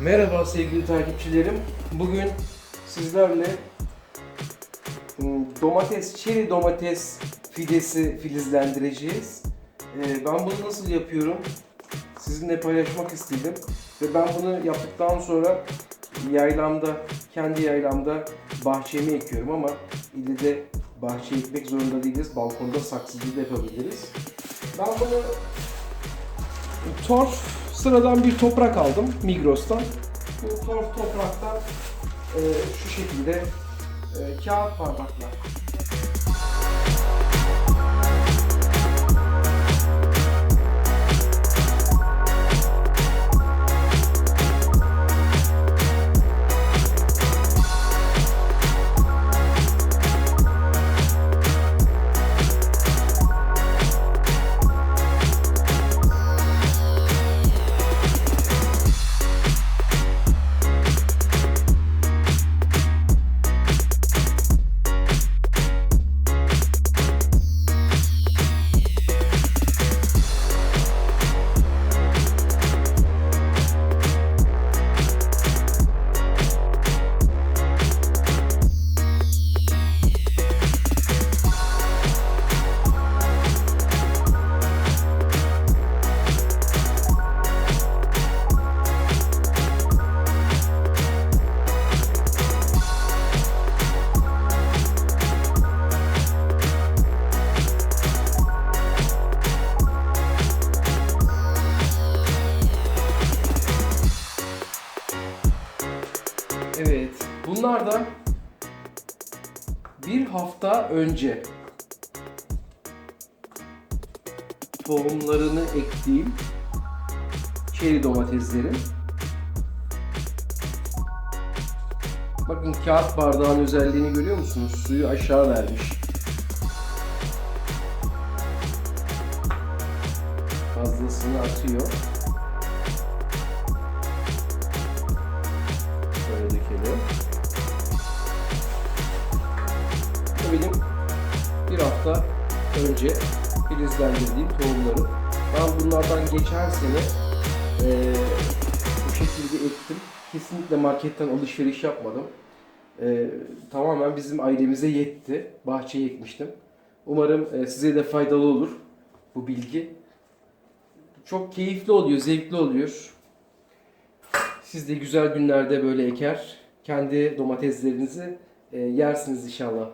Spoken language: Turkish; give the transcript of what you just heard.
Merhaba sevgili takipçilerim. Bugün sizlerle hmm, domates, çeri domates fidesi filizlendireceğiz. Ee, Ben bunu nasıl yapıyorum? Sizinle paylaşmak istedim. Ve ben bunu yaptıktan sonra yaylamda, kendi yaylamda bahçemi ekiyorum ama ille bahçe ekmek zorunda değiliz. Balkonda saksıcı da yapabiliriz. Ben bunu torf sıradan bir toprak aldım Migros'tan. Bu torf topraktan e, şu şekilde e, kağıt bardaklar. Evet, bunlardan bir hafta önce tohumlarını ektiğim çeri domateslerin. Bakın kağıt bardağın özelliğini görüyor musunuz? Suyu aşağı vermiş. Fazlasını atıyor. Dökelim. Bu benim bir hafta önce filizlendirdiğim tohumlarım. Ben bunlardan geçen sene eee, bu şekilde ektim. Kesinlikle marketten alışveriş yapmadım. Eee, tamamen bizim ailemize yetti. Bahçeye ekmiştim. Umarım eee, size de faydalı olur bu bilgi. Çok keyifli oluyor, zevkli oluyor. Siz de güzel günlerde böyle eker, kendi domateslerinizi e, yersiniz inşallah.